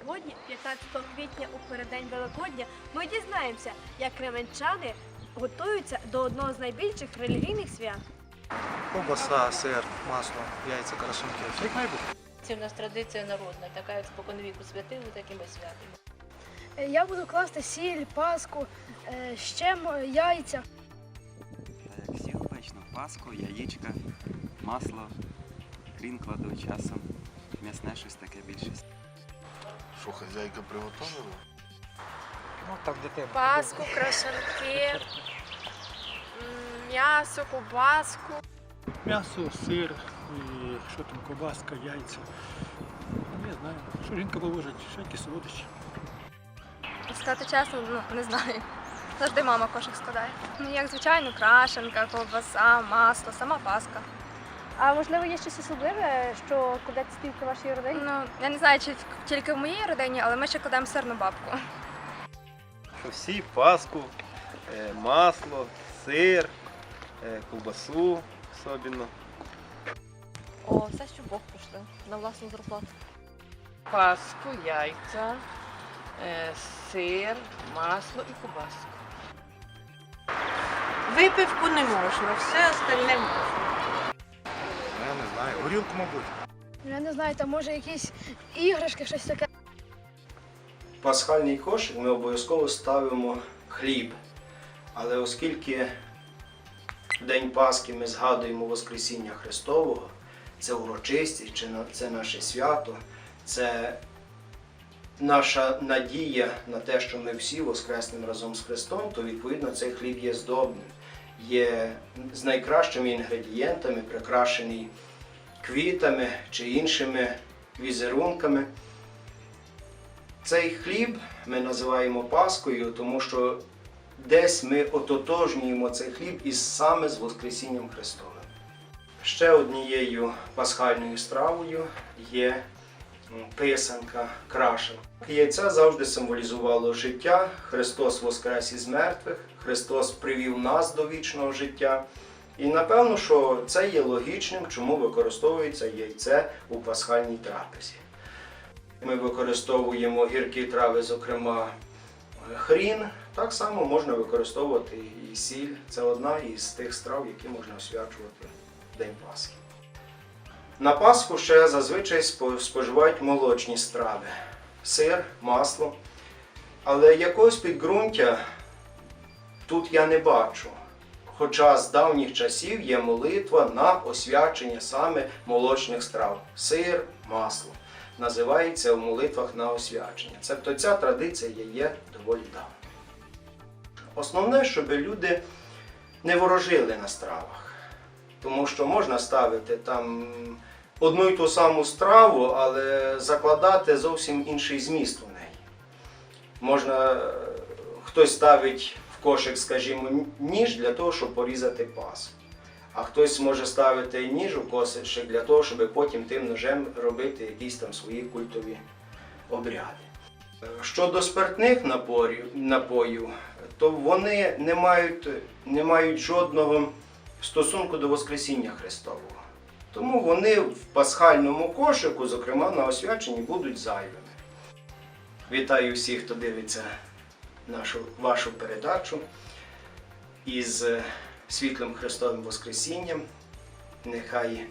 Сьогодні, 15 квітня, у переддень Великодня, ми дізнаємося, як кременчани готуються до одного з найбільших релігійних свят. Ковбаса, сир, масло, яйця, крашенки. Як має бути. Це в нас традиція народна, така як споконвіку святили, так і ми святимо. Е, Я буду класти сіль, паску, е, ще яйця. Як всі обично, паску, яєчка, масло, крін кладу часом, м'ясне щось таке більше. Хазяйка приготувала? Ну так, дитина. Паску, крашанки, м'ясо, кубаску. М'ясо, сир, і що там, ковбаска, яйця. Не знаю, що жінка положить, ще якісь солодощі. Сказати чесно, ну не знаю. Завжди мама кошик складає. Ну, як звичайно, крашенка, ковбаса, масло, сама паска. А можливо, є щось особливе, що кладеться тільки в вашій родині? Ну, я не знаю, чи тільки в моїй родині, але ми ще кладемо сирну бабку. всі паску, е, масло, сир, е, ковбасу особливо. О, все, що Бог пішли на власну зарплату. паску, яйця, е, сир, масло і кубаску. Випивку не можна, все остальне можна. Знаю. Горілку, мабуть. Я не знаю, там може якісь іграшки, щось таке. В пасхальний кошик ми обов'язково ставимо хліб. Але оскільки в День Пасхи ми згадуємо Воскресіння Христового, це урочистість, чи це наше свято, це наша надія на те, що ми всі воскреснемо разом з Христом, то відповідно цей хліб є здобним, є з найкращими інгредієнтами, прикрашений квітами чи іншими візерунками. Цей хліб ми називаємо Паскою, тому що десь ми ототожнюємо цей хліб із саме з Воскресінням Христовим. Ще однією пасхальною стравою є писанка, крашенка. Яйце завжди символізувало життя. Христос воскрес із мертвих, Христос привів нас до вічного життя. І напевно, що це є логічним, чому використовується яйце у пасхальній трапезі. Ми використовуємо гіркі трави, зокрема е, хрін. Так само можна використовувати і сіль. Це одна із тих страв, які можна освячувати в День Пасхи. На Пасху ще зазвичай споживають молочні страви: сир, масло. Але якогось підґрунтя тут я не бачу. Хоча з давніх часів є молитва на освячення саме молочних страв: сир, масло називається в молитвах на освячення. Тобто ця традиція є доволі давно. Основне, щоб люди не ворожили на стравах. Тому що можна ставити там одну й ту саму страву, але закладати зовсім інший зміст у неї. Можна, е, хтось ставить кошик, скажімо, ніж для того, щоб порізати паску. А хтось може ставити ніж у косичок для того, щоб потім тим ножем робити якісь там свої культові обряди. Щодо спиртних напоїв, то вони не мають, не мають жодного стосунку до Воскресіння Христового. Тому вони в пасхальному кошику, зокрема на освяченні, будуть зайвими. Вітаю всіх, хто дивиться нашу, вашу передачу із е, світлим Христовим Воскресінням. Нехай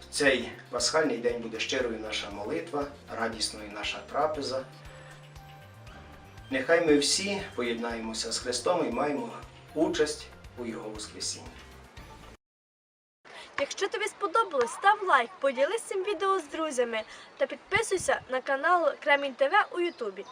в цей пасхальний день буде щирою наша молитва, радісною наша трапеза. Нехай ми всі поєднаємося з Христом і маємо участь у Його Воскресінні. Якщо тобі сподобалось, став лайк, поділись цим відео з друзями та підписуйся на канал Кремінь ТВ у Ютубі.